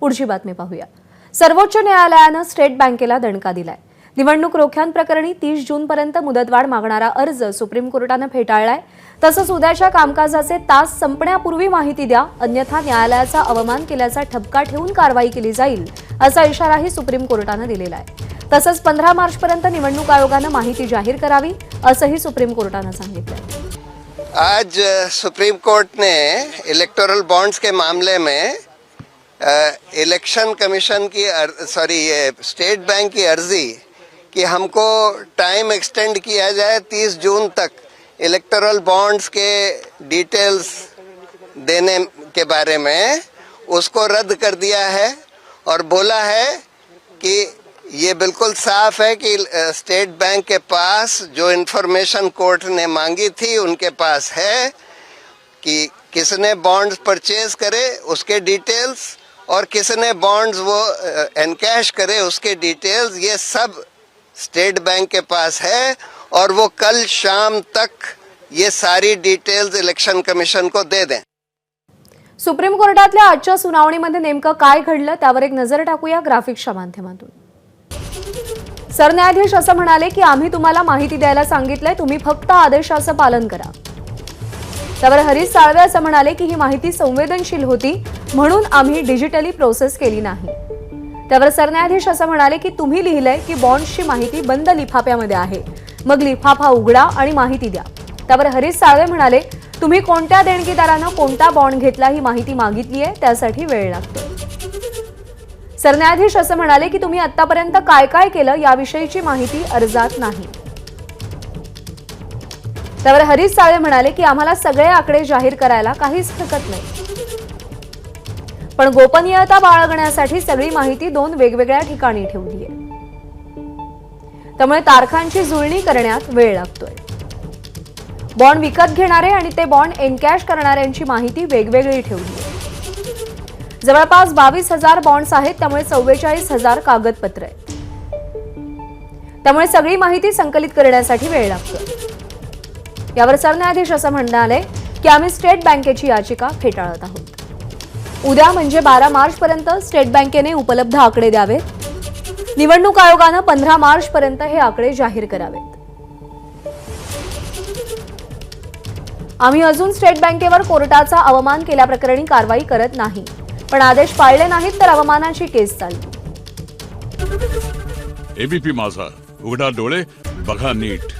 पुढची बातमी पाहूया. सर्वोच्च न्यायालयानं स्टेट बँकेला दणका दिलाय. निवडणूक रोख्यांप्रकरणी तीस जूनपर्यंत मुदतवाढ मागणारा अर्ज सुप्रीम कोर्टानं फेटाळलाय. तसंच उद्याच्या कामकाजाचे तास संपण्यापूर्वी माहिती द्या अन्यथा न्यायालयाचा अवमान केल्याचा ठपका ठेवून कारवाई केली जाईल असा इशाराही सुप्रीम कोर्टानं दिलेला आहे. तसंच पंधरा मार्चपर्यंत निवडणूक आयोगानं माहिती जाहीर करावी असंही सुप्रीम कोर्टानं सांगितलं आज सुप्रीम कोर्ट ने इलेक्टोरल बॉन्ड्स के मामले में इलेक्शन कमीशन की सॉरी, ये स्टेट बैंक की अर्जी कि हमको टाइम एक्सटेंड किया जाए 30 जून तक इलेक्टोरल बॉन्ड्स के डिटेल्स देने के बारे में, उसको रद्द कर दिया है और बोला है कि ये बिल्कुल साफ़ है कि स्टेट बैंक के पास जो इन्फॉर्मेशन कोर्ट ने मांगी थी, उनके पास है कि किसने बॉन्ड्स परचेज करे, उसके डिटेल्स और किसने बॉन्ड्स वो uh, एनकैश करे उसके डिटेल्स ये सब स्टेट बैंक के पास है। और वो कल शाम तक ये सारी डिटेल्स इलेक्शन कमीशन को दे दें। सुप्रीम कोर्टातल्या आजच्या सुनावणीमध्ये नेमकं काय घडलं त्यावर एक नजर टाकूया ग्राफिक्सच्या माध्यमातून. सरन्यायाधीश असं म्हणाले की आम्ही तुम्हाला माहिती द्यायला सांगितलंय तुम्ही फक्त आदेशाचं पालन करा. त्यावर हरीश साळवे असं म्हणाले की ही माहिती संवेदनशील होती म्हणून आम्ही डिजिटली प्रोसेस केली नाही. त्यावर सरन्यायाधीश असं म्हणाले की तुम्ही लिहिलंय की बॉन्ड्सची माहिती बंद लिफाफ्यामध्ये आहे. मग लिफाफा उघडा आणि माहिती द्या. त्यावर हरीश साळवे म्हणाले तुम्ही कोणत्या देणगीदारानं कोणता बॉन्ड घेतला ही माहिती मागितली आहे त्यासाठी वेळ लागतो. सरन्यायाधीश असं म्हणाले की तुम्ही आतापर्यंत काय काय केलं याविषयीची माहिती अर्जात नाही. त्यावर हरीश साळे म्हणाले की आम्हाला सगळे आकडे जाहीर करायला काहीच हरकत नाही. पण गोपनीयता बाळगण्यासाठी सगळी माहिती दोन वेगवेगळ्या ठिकाणी ठेवली आहे. त्यामुळे तारखांची जुळणी करण्यात वेळ लागतोय. बॉन्ड विकत घेणारे आणि ते बॉन्ड एनकॅश करणाऱ्यांची माहिती वेगवेगळी ठेवली आहे. जवळपास बावीस हजार बॉन्ड्स आहेत त्यामुळे चव्वेचाळीस हजार कागदपत्र आहेत. त्यामुळे सगळी माहिती संकलित करण्यासाठी वेळ लागतो यावर सरन्यायाधीश असं म्हणाले की आम्ही स्टेट बँकेची याचिका फेटाळत आहोत. उद्या म्हणजे बारा मार्चपर्यंत स्टेट बँकेने उपलब्ध आकडे द्यावेत. निवडणूक आयोगानं पंधरा मार्चपर्यंत हे आकडे जाहीर करावेत. आम्ही अजून स्टेट बँकेवर कोर्टाचा अवमान केल्याप्रकरणी कारवाई करत नाही पण आदेश पाळले नाहीत तर अवमानाची केस चालली. एबीपी माझा उघडा डोळे बघा नीट.